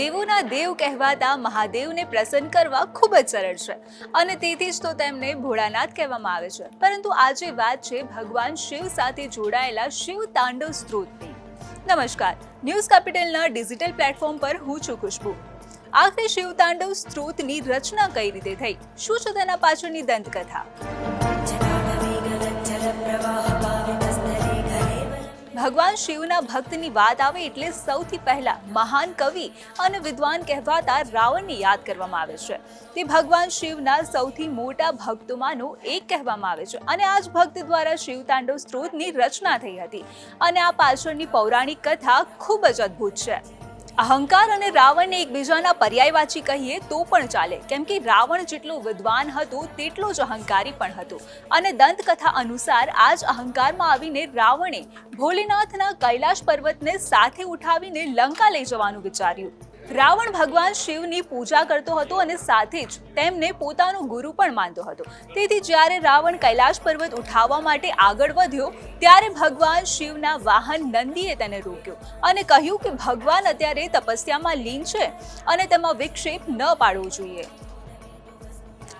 દેવોના દેવ કહેવાતા મહાદેવને પ્રસન્ન કરવા ખૂબ જ સરળ છે. અને તેથી જ તો તેમને ભોળાનાથ કહેવામાં આવે છે. પરંતુ આજે વાત છે, ભગવાન શિવ સાથે જોડાયેલા શિવ તાંડવ સ્ત્રોતની. નમસ્કાર. ન્યૂઝ કેપિટલના ડિજિટલ પ્લેટફોર્મ પર હું છું ખુશ્બુ. આખરે શિવ તાંડવ સ્ત્રોતની રચના કઈ રીતે થઈ? શું છે તેના પાછળની દંતકથા? ભગવાન શિવના ભક્તની વાત આવે એટલે સૌથી પહેલા મહાન કવિ અને વિદ્વાન કહેવાતા રાવણને યાદ કરવામાં આવે છે. તે ભગવાન શિવના સૌથી મોટા ભક્તોમાંનો એક કહેવામાં આવે છે અને આ જ ભક્ત દ્વારા શિવ તાંડવ સ્ત્રોતની રચના થઈ હતી. અને આ પાછળની પૌરાણિક કથા ખૂબ જ અદ્ભુત છે. અહંકાર અને રાવણને એકબીજાના પર્યાયવાચી કહીએ તો પણ ચાલે. કેમ કે રાવણ જેટલો વિદ્વાન હતો, તેટલો જ અહંકારી પણ હતો. અને દંતકથા અનુસાર આ જ અહંકારમાં આવીને રાવણે ભોલેનાથના કૈલાશ પર્વતને સાથે ઉઠાવીને લંકા લઈ જવાનું વિચાર્યું. રાવણ ભગવાન શિવની પૂજા કરતો હતો અને સાથે જ તેમને પોતાનો ગુરુ પણ માનતો હતો. તેથી જ્યારે રાવણ કૈલાશ પર્વત ઉઠાવવા માટે આગળ વધ્યો, ત્યારે ભગવાન શિવના વાહન નંદીએ તેને રોક્યો અને કહ્યું કે, ભગવાન અત્યારે તપસ્યામાં લીન છે અને તેમાં વિક્ષેપ ન પાડવો જોઈએ.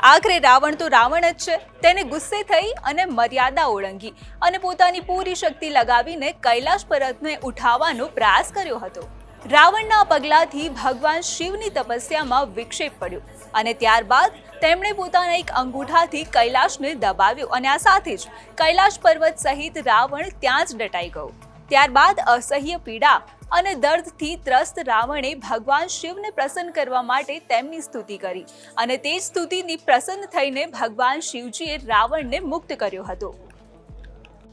આખરે રાવણ તો રાવણ જ છે. તેને ગુસ્સે થઈ અને મર્યાદા ઓળંગી અને પોતાની પૂરી શક્તિ લગાવીને કૈલાશ પર્વતને ઉઠાવવાનો પ્રયાસ કર્યો હતો. રાવણના પગલાથી ભગવાન શિવની તપસ્યામાં વિક્ષેપ પડ્યો અને ત્યારબાદ તેમણે પોતાના એક અંગૂઠાથી કૈલાશને દબાવ્યો અને આ સાથે જ કૈલાશ પર્વત સહિત રાવણ ત્યાં જ ડટાઈ ગયો. ત્યારબાદ અસહ્ય પીડા અને દર્દથી ત્રસ્ત રાવણે ભગવાન શિવને પ્રસન્ન કરવા માટે તેમની સ્તુતિ કરી અને તે સ્તુતિની પ્રસન્ન થઈને ભગવાન શિવજીએ રાવણને મુક્ત કર્યો હતો.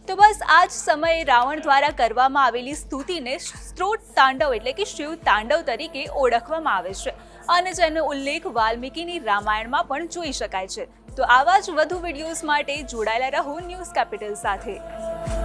તો બસ આ જ સમયે રાવણ દ્વારા કરવામાં આવેલી સ્તુતિને સ્ત્રોત તાંડવ એટલે કે શિવ તાંડવ તરીકે ઓળખવામાં આવે છે. અને જેનો ઉલ્લેખ વાલ્મીકીની રામાયણમાં પણ જોઈ શકાય છે. તો આવા જ વધુ વિડીયોઝ માટે જોડાયેલા રહો ન્યૂઝ કેપિટલ સાથે.